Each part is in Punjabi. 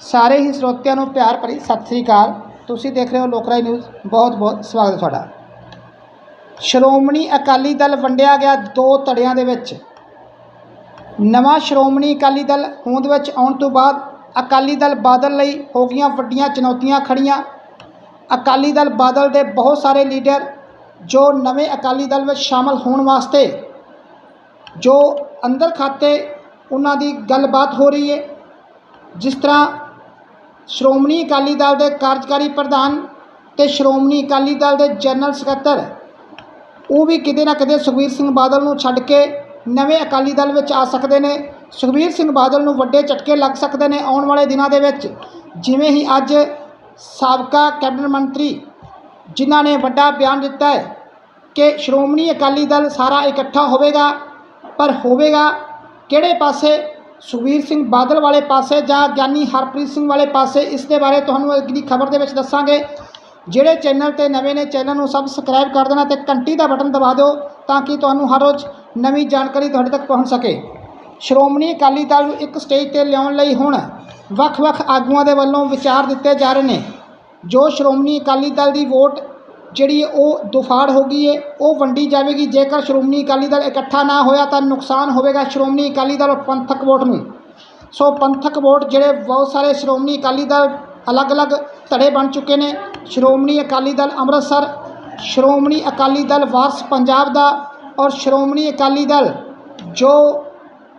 ਸਾਰੇ ਹੀ ਸਰੋਤਿਆਂ ਨੂੰ ਪਿਆਰ ਭਰੀ ਸਤਿ ਸ੍ਰੀ ਅਕਾਲ। ਤੁਸੀਂ ਦੇਖ ਰਹੇ ਹੋ ਲੋਕਰਾਈ ਨਿਊਜ਼। ਬਹੁਤ ਬਹੁਤ ਸਵਾਗਤ ਹੈ ਤੁਹਾਡਾ। ਸ਼੍ਰੋਮਣੀ ਅਕਾਲੀ ਦਲ ਵੰਡਿਆ ਗਿਆ ਦੋ ਧੜਿਆਂ ਦੇ ਵਿੱਚ। ਨਵਾਂ ਸ਼੍ਰੋਮਣੀ ਅਕਾਲੀ ਦਲ ਹੋਂਦ ਵਿੱਚ ਆਉਣ ਤੋਂ ਬਾਅਦ ਅਕਾਲੀ ਦਲ ਬਾਦਲ ਲਈ ਹੋ ਗਈਆਂ ਵੱਡੀਆਂ ਚੁਣੌਤੀਆਂ ਖੜੀਆਂ ਅਕਾਲੀ ਦਲ ਬਾਦਲ ਦੇ ਬਹੁਤ ਸਾਰੇ ਲੀਡਰ ਜੋ ਨਵੇਂ ਅਕਾਲੀ ਦਲ ਵਿੱਚ ਸ਼ਾਮਲ ਹੋਣ ਵਾਸਤੇ ਜੋ ਅੰਦਰ ਖਾਤੇ ਉਹਨਾਂ ਦੀ ਗੱਲਬਾਤ ਹੋ ਰਹੀ ਹੈ। ਜਿਸ ਤਰ੍ਹਾਂ ਸ਼੍ਰੋਮਣੀ ਅਕਾਲੀ ਦਲ ਦੇ ਕਾਰਜਕਾਰੀ ਪ੍ਰਧਾਨ ਤੇ ਸ਼੍ਰੋਮਣੀ ਅਕਾਲੀ ਦਲ ਦੇ ਜਨਰਲ ਸਕੱਤਰ। ਉਹ ਵੀ ਕਿਤੇ ਨਾ ਕਿਤੇ ਸੁਖਬੀਰ ਸਿੰਘ ਬਾਦਲ ਨੂੰ ਛੱਡ ਕੇ ਨਵੇਂ ਅਕਾਲੀ ਦਲ ਵਿੱਚ ਆ ਸਕਦੇ ਨੇ। ਸੁਖਬੀਰ ਸਿੰਘ ਬਾਦਲ ਨੂੰ ਵੱਡੇ ਝਟਕੇ ਲੱਗ ਸਕਦੇ ਨੇ ਆਉਣ ਵਾਲੇ ਦਿਨਾਂ ਦੇ ਵਿੱਚ। ਜਿਵੇਂ ਹੀ ਅੱਜ ਸਾਬਕਾ ਕੈਬਨਿਟ ਮੰਤਰੀ, ਜਿਨ੍ਹਾਂ ਨੇ ਵੱਡਾ ਬਿਆਨ ਦਿੱਤਾ ਹੈ ਕਿ ਸ਼੍ਰੋਮਣੀ ਅਕਾਲੀ ਦਲ ਸਾਰਾ ਇਕੱਠਾ ਹੋਵੇਗਾ, ਪਰ ਹੋਵੇਗਾ ਕਿਹੜੇ ਪਾਸੇ? ਸੁਖਬੀਰ ਸਿੰਘ ਬਾਦਲ ਵਾਲੇ ਪਾਸੇ ਜਾਂ ਗਿਆਨੀ ਹਰਪ੍ਰੀਤ ਸਿੰਘ ਵਾਲੇ ਪਾਸੇ, ਇਸ ਦੇ ਬਾਰੇ ਤੁਹਾਨੂੰ ਅਗਲੀ ਖਬਰ ਦੇ ਵਿੱਚ ਦੱਸਾਂਗੇ। ਜਿਹੜੇ ਚੈਨਲ ਤੇ ਨਵੇਂ ਨੇ, ਚੈਨਲ ਨੂੰ ਸਬਸਕ੍ਰਾਈਬ ਕਰ ਦੇਣਾ ਤੇ ਘੰਟੀ ਦਾ ਬਟਨ ਦਬਾ ਦਿਓ ਤਾਂ ਕਿ ਤੁਹਾਨੂੰ ਹਰ ਰੋਜ਼ ਨਵੀਂ ਜਾਣਕਾਰੀ ਤੁਹਾਡੇ ਤੱਕ ਪਹੁੰਚ ਸਕੇ। ਸ਼੍ਰੋਮਣੀ ਅਕਾਲੀ ਦਲ ਨੂੰ ਇੱਕ ਸਟੇਜ ਤੇ ਲਿਆਉਣ ਲਈ ਹੁਣ ਵੱਖ-ਵੱਖ ਆਗੂਆਂ ਦੇ ਵੱਲੋਂ ਵਿਚਾਰ ਦਿੱਤੇ ਜਾ ਰਹੇ ਨੇ। ਜੋ ਸ਼੍ਰੋਮਣੀ ਅਕਾਲੀ ਦਲ ਦੀ ਵੋਟ ਜਿਹੜੀ ਉਹ ਦੁਫਾੜ ਹੋ ਗਈ ਹੈ ਉਹ ਵੰਡੀ ਜਾਵੇਗੀ। ਜੇਕਰ ਸ਼੍ਰੋਮਣੀ ਅਕਾਲੀ ਦਲ ਇਕੱਠਾ ਨਾ ਹੋਇਆ ਤਾਂ ਨੁਕਸਾਨ ਹੋਵੇਗਾ ਸ਼੍ਰੋਮਣੀ ਅਕਾਲੀ ਦਲ ਪੰਥਕ ਵੋਟ ਨੂੰ। ਸੋ ਪੰਥਕ ਵੋਟ ਜਿਹੜੇ ਬਹੁਤ ਸਾਰੇ ਸ਼੍ਰੋਮਣੀ ਅਕਾਲੀ ਦਲ ਅਲੱਗ-ਅਲੱਗ ਧੜੇ ਬਣ ਚੁੱਕੇ ਨੇ। ਸ਼੍ਰੋਮਣੀ ਅਕਾਲੀ ਦਲ ਅੰਮ੍ਰਿਤਸਰ, ਸ਼੍ਰੋਮਣੀ ਅਕਾਲੀ ਦਲ ਵਾਰਸ ਪੰਜਾਬ ਦਾ ਔਰ ਸ਼੍ਰੋਮਣੀ ਅਕਾਲੀ ਦਲ ਜੋ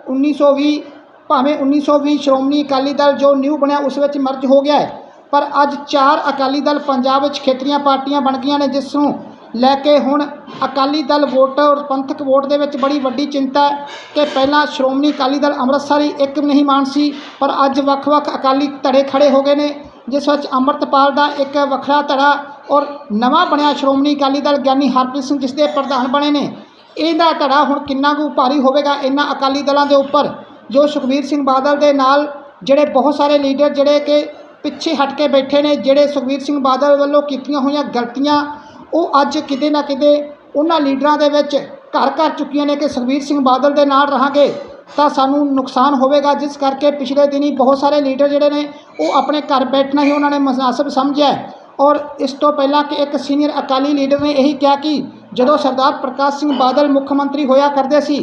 1920 ਭਾਵੇਂ 1920 ਸ਼੍ਰੋਮਣੀ ਅਕਾਲੀ ਦਲ ਜੋ ਨਿਊ ਬਣਿਆ ਉਸ ਵਿੱਚ ਮਰਜ ਹੋ ਗਿਆ ਹੈ ਪਰ ਅੱਜ ਚਾਰ ਅਕਾਲੀ ਦਲ ਪੰਜਾਬ ਵਿੱਚ ਖੇਤਰੀਆਂ ਪਾਰਟੀਆਂ ਬਣ ਗਈਆਂ ਨੇ, ਜਿਸ ਨੂੰ ਲੈ ਕੇ ਹੁਣ ਅਕਾਲੀ ਦਲ ਵੋਟਰ ਔਰ ਪੰਥਕ ਵੋਟ ਦੇ ਵਿੱਚ ਬੜੀ ਵੱਡੀ ਚਿੰਤਾ ਹੈ ਕਿ ਪਹਿਲਾਂ ਸ਼੍ਰੋਮਣੀ ਅਕਾਲੀ ਦਲ ਅੰਮ੍ਰਿਤਸਰ ਹੀ ਇੱਕ ਨਹੀਂ ਮਾਨ ਸੀ, ਪਰ ਅੱਜ ਵੱਖ-ਵੱਖ ਅਕਾਲੀ ਧੜੇ ਖੜੇ ਹੋ ਗਏ ਨੇ, ਜਿਸ ਵਿੱਚ ਅੰਮ੍ਰਿਤਪਾਲ ਦਾ ਇੱਕ ਵੱਖਰਾ ਧੜਾ ਔਰ ਨਵਾਂ ਬਣਿਆ ਸ਼੍ਰੋਮਣੀ ਅਕਾਲੀ ਦਲ ਗਿਆਨੀ ਹਰਪ੍ਰੀਤ ਸਿੰਘ ਜਿਸ ਦੇ ਪ੍ਰਧਾਨ ਬਣੇ ਨੇ। ਇਹਦਾ ਧੜਾ ਹੁਣ ਕਿੰਨਾ ਕੁ ਭਾਰੀ ਹੋਵੇਗਾ ਇਹਨਾਂ ਅਕਾਲੀ ਦਲਾਂ ਦੇ ਉੱਪਰ? ਜੋ ਸੁਖਬੀਰ ਸਿੰਘ ਬਾਦਲ ਦੇ ਨਾਲ ਜਿਹੜੇ ਬਹੁਤ ਸਾਰੇ ਲੀਡਰ ਜਿਹੜੇ ਕਿ ਪਿੱਛੇ ਹਟ ਕੇ ਬੈਠੇ ਨੇ, ਜਿਹੜੇ ਸੁਖਬੀਰ ਸਿੰਘ ਬਾਦਲ ਵੱਲੋਂ ਕੀਤੀਆਂ ਹੋਈਆਂ ਗਲਤੀਆਂ, ਉਹ ਅੱਜ ਕਿਤੇ ਨਾ ਕਿਤੇ ਉਹਨਾਂ ਲੀਡਰਾਂ ਦੇ ਵਿੱਚ ਘਰ ਘਰ ਚੁੱਕੀਆਂ ਨੇ ਕਿ ਸੁਖਬੀਰ ਸਿੰਘ ਬਾਦਲ ਦੇ ਨਾਲ ਰਹਾਂਗੇ ਤਾਂ ਸਾਨੂੰ ਨੁਕਸਾਨ ਹੋਵੇਗਾ। ਜਿਸ ਕਰਕੇ ਪਿਛਲੇ ਦਿਨੀ ਬਹੁਤ ਸਾਰੇ ਲੀਡਰ ਜਿਹੜੇ ਨੇ, ਉਹ ਆਪਣੇ ਘਰ ਬੈਠਣਾ ਹੀ ਉਹਨਾਂ ਨੇ ਮੁਨਾਸਬ ਸਮਝਿਆ ਔਰ ਇਸ ਤੋਂ ਪਹਿਲਾਂ ਕਿ ਇੱਕ ਸੀਨੀਅਰ ਅਕਾਲੀ ਲੀਡਰ ਨੇ ਇਹੀ ਕਿਹਾ ਕਿ ਜਦੋਂ ਸਰਦਾਰ ਪ੍ਰਕਾਸ਼ ਸਿੰਘ ਬਾਦਲ ਮੁੱਖ ਮੰਤਰੀ ਹੋਇਆ ਕਰਦੇ ਸੀ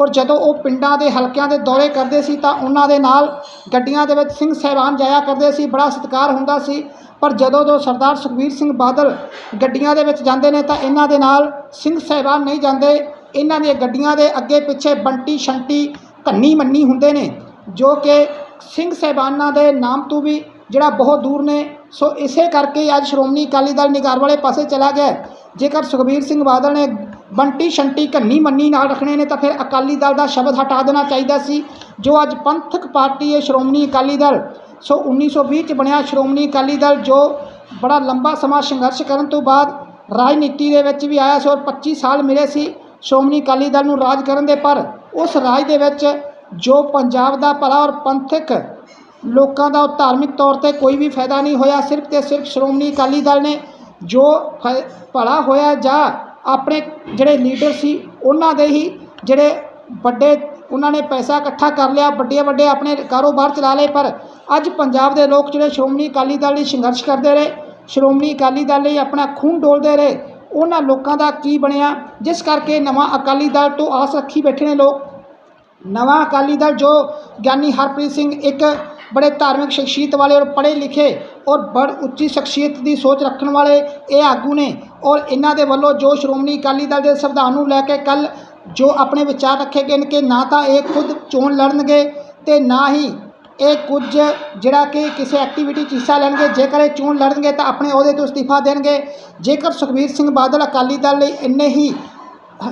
ਔਰ ਜਦੋਂ ਉਹ ਪਿੰਡਾਂ ਦੇ ਹਲਕਿਆਂ ਦੇ ਦੌਰੇ ਕਰਦੇ ਸੀ ਤਾਂ ਉਹਨਾਂ ਦੇ ਨਾਲ ਗੱਡੀਆਂ ਦੇ ਵਿੱਚ ਸਿੰਘ ਸਹਿਬਾਨ ਜਾਇਆ ਕਰਦੇ ਸੀ, ਬੜਾ ਸਤਿਕਾਰ ਹੁੰਦਾ ਸੀ। ਪਰ ਜਦੋਂ ਤੋਂ ਸਰਦਾਰ ਸੁਖਬੀਰ ਸਿੰਘ ਬਾਦਲ ਗੱਡੀਆਂ ਦੇ ਵਿੱਚ ਜਾਂਦੇ ਨੇ ਤਾਂ ਇਹਨਾਂ ਦੇ ਨਾਲ ਸਿੰਘ ਸਹਿਬਾਨ ਨਹੀਂ ਜਾਂਦੇ। ਇਹਨਾਂ ਦੀਆਂ ਗੱਡੀਆਂ ਦੇ ਅੱਗੇ ਪਿੱਛੇ ਬੰਟੀ, ਸ਼ੰਟੀ, ਧੰਨੀ, ਮੰਨੀ ਹੁੰਦੇ ਨੇ, ਜੋ ਕਿ ਸਿੰਘ ਸਹਿਬਾਨਾਂ ਦੇ ਨਾਮ ਤੋਂ ਵੀ ਜਿਹੜਾ ਬਹੁਤ ਦੂਰ ਨੇ। ਸੋ ਇਸੇ ਕਰਕੇ ਅੱਜ ਸ਼੍ਰੋਮਣੀ ਅਕਾਲੀ ਦਲ ਨਿਗਾਰ ਵਾਲੇ ਪਾਸੇ ਚਲਾ ਗਿਆ। ਜੇਕਰ ਸੁਖਬੀਰ ਸਿੰਘ ਬਾਦਲ ਨੇ ਬੰਟੀ ਸ਼ੰਟੀ ਕੰਨੀ ਮੰਨੀ ਨਾਲ ਰੱਖਣੇ ਨੇ ਤਾਂ ਫਿਰ ਅਕਾਲੀ ਦਲ ਦਾ ਸ਼ਬਦ ਹਟਾ ਦੇਣਾ ਚਾਹੀਦਾ ਸੀ, ਜੋ ਅੱਜ ਪੰਥਕ ਪਾਰਟੀ ਹੈ ਸ਼੍ਰੋਮਣੀ ਅਕਾਲੀ ਦਲ, ਸੋ 1920 ਚ ਬਣਿਆ ਸ਼੍ਰੋਮਣੀ ਅਕਾਲੀ ਦਲ, ਜੋ ਬੜਾ ਲੰਬਾ ਸਮਾਂ ਸੰਘਰਸ਼ ਕਰਨ ਤੋਂ ਬਾਅਦ ਰਾਜਨੀਤੀ ਦੇ ਵਿੱਚ ਵੀ ਆਇਆ ਸੀ ਔਰ 25 ਸਾਲ ਮਿਲੇ ਸੀ ਸ਼੍ਰੋਮਣੀ ਅਕਾਲੀ ਦਲ ਨੂੰ ਰਾਜ ਕਰਨ ਦੇ, ਪਰ ਉਸ ਰਾਜ ਦੇ ਵਿੱਚ ਜੋ ਪੰਜਾਬ ਦਾ ਭਲਾ ਔਰ ਪੰਥਕ ਲੋਕਾਂ ਦਾ ਧਾਰਮਿਕ ਤੌਰ ਤੇ ਕੋਈ ਵੀ ਫਾਇਦਾ ਨਹੀਂ ਹੋਇਆ, ਸਿਰਫ ਤੇ ਸਿਰਫ ਸ਼੍ਰੋਮਣੀ ਅਕਾਲੀ ਦਲ ਨੇ ਜੋ ਫ- ਭਲਾ ਹੋਇਆ ਜਾਂ ਆਪਣੇ ਜਿਹੜੇ ਲੀਡਰ ਸੀ, ਉਹਨਾਂ ਦੇ ਹੀ ਜਿਹੜੇ ਵੱਡੇ, ਉਹਨਾਂ ਨੇ ਪੈਸਾ ਇਕੱਠਾ ਕਰ ਲਿਆ, ਵੱਡੇ ਵੱਡੇ ਆਪਣੇ ਕਾਰੋਬਾਰ ਚਲਾ ਲਏ, ਪਰ ਅੱਜ ਪੰਜਾਬ ਦੇ ਲੋਕ ਜਿਹੜੇ ਸ਼੍ਰੋਮਣੀ ਅਕਾਲੀ ਦਲ ਲਈ ਸੰਘਰਸ਼ ਕਰਦੇ ਰਹੇ, ਸ਼੍ਰੋਮਣੀ ਅਕਾਲੀ ਦਲ ਲਈ ਆਪਣਾ ਖੂਨ ਡੋਲਦੇ ਰਹੇ, ਉਹਨਾਂ ਲੋਕਾਂ ਦਾ ਕੀ ਬਣਿਆ? ਜਿਸ ਕਰਕੇ ਨਵਾਂ ਅਕਾਲੀ ਦਲ ਤੋਂ ਆਸ ਰੱਖੀ ਬੈਠੇ ਨੇ ਲੋਕ। ਨਵਾਂ ਅਕਾਲੀ ਦਲ ਜੋ ਗਿਆਨੀ ਹਰਪ੍ਰੀਤ ਸਿੰਘ ਇੱਕ ਬੜੇ ਧਾਰਮਿਕ ਸ਼ਖਸੀਅਤ ਵਾਲੇ ਔਰ ਪੜ੍ਹੇ ਲਿਖੇ ਔਰ ਬੜ ਉੱਚੀ ਸ਼ਖਸੀਅਤ ਦੀ ਸੋਚ ਰੱਖਣ ਵਾਲੇ ਇਹ ਆਗੂ ਨੇ ਔਰ ਇਹਨਾਂ ਦੇ ਵੱਲੋਂ ਜੋ ਸ਼੍ਰੋਮਣੀ ਅਕਾਲੀ ਦਲ ਦੇ ਸੰਵਿਧਾਨ ਨੂੰ ਲੈ ਕੇ ਕੱਲ ਜੋ ਆਪਣੇ ਵਿਚਾਰ ਰੱਖੇ ਗਏ ਨੇ ਕਿ ਨਾ ਤਾਂ ਇਹ ਖੁਦ ਚੋਣ ਲੜਨਗੇ ਤੇ ਨਾ ਹੀ ਇਹ ਕੁਝ ਜਿਹੜਾ ਕਿ ਕਿਸੇ ਐਕਟੀਵਿਟੀ 'ਚ ਹਿੱਸਾ ਲੈਣਗੇ। ਜੇਕਰ ਇਹ ਚੋਣ ਲੜਨਗੇ ਤਾਂ ਆਪਣੇ ਅਹੁਦੇ ਤੋਂ ਅਸਤੀਫਾ ਦੇਣਗੇ। ਜੇਕਰ ਸੁਖਬੀਰ ਸਿੰਘ ਬਾਦਲ ਅਕਾਲੀ ਦਲ ਲਈ ਇੰਨੇ ਹੀ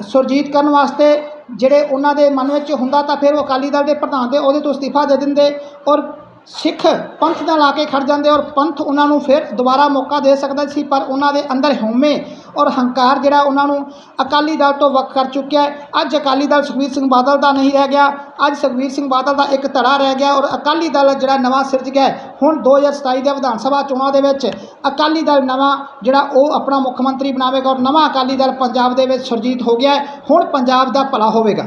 ਸੁਰਜੀਤ ਕਰਨ ਵਾਸਤੇ ਜਿਹੜੇ ਉਹਨਾਂ ਦੇ ਮਨ ਵਿੱਚ ਹੁੰਦਾ ਤਾਂ ਫਿਰ ਉਹ ਅਕਾਲੀ ਦਲ ਦੇ ਪ੍ਰਧਾਨ ਦੇ ਅਹੁਦੇ ਤੋਂ ਅਸਤੀਫਾ ਦੇ ਦਿੰਦੇ ਔਰ ਸਿੱਖ ਪੰਥ ਨਾਲ ਲਾ ਕੇ ਖੜ ਜਾਂਦੇ ਔਰ ਪੰਥ ਉਹਨਾਂ ਨੂੰ ਫਿਰ ਦੁਬਾਰਾ ਮੌਕਾ ਦੇ ਸਕਦਾ ਸੀ ਪਰ ਉਹਨਾਂ ਦੇ ਅੰਦਰ ਹਉਮੈ ਔਰ ਹੰਕਾਰ ਜਿਹੜਾ ਉਹਨਾਂ ਨੂੰ ਅਕਾਲੀ ਦਲ ਤੋਂ ਵੱਖ ਕਰ ਚੁੱਕਿਆ ਹੈ। ਅੱਜ ਅਕਾਲੀ ਦਲ ਸੁਖਬੀਰ ਸਿੰਘ ਬਾਦਲ ਦਾ ਨਹੀਂ ਰਹਿ ਗਿਆ। ਅੱਜ ਸੁਖਬੀਰ ਸਿੰਘ ਬਾਦਲ ਦਾ ਇੱਕ ਧੜਾ ਰਹਿ ਗਿਆ ਔਰ ਅਕਾਲੀ ਦਲ ਜਿਹੜਾ ਨਵਾਂ ਸਿਰਜ ਗਿਆ ਹੈ, ਹੁਣ 2027 ਦੇ ਵਿਧਾਨ ਸਭਾ ਚੋਣਾਂ ਦੇ ਵਿੱਚ ਅਕਾਲੀ ਦਲ ਨਵਾਂ ਜਿਹੜਾ ਉਹ ਆਪਣਾ ਮੁੱਖ ਮੰਤਰੀ ਬਣਾਵੇਗਾ ਔਰ ਨਵਾਂ ਅਕਾਲੀ ਦਲ ਪੰਜਾਬ ਦੇ ਵਿੱਚ ਸੁਰਜੀਤ ਹੋ ਗਿਆ ਹੁਣ ਪੰਜਾਬ ਦਾ ਭਲਾ ਹੋਵੇਗਾ।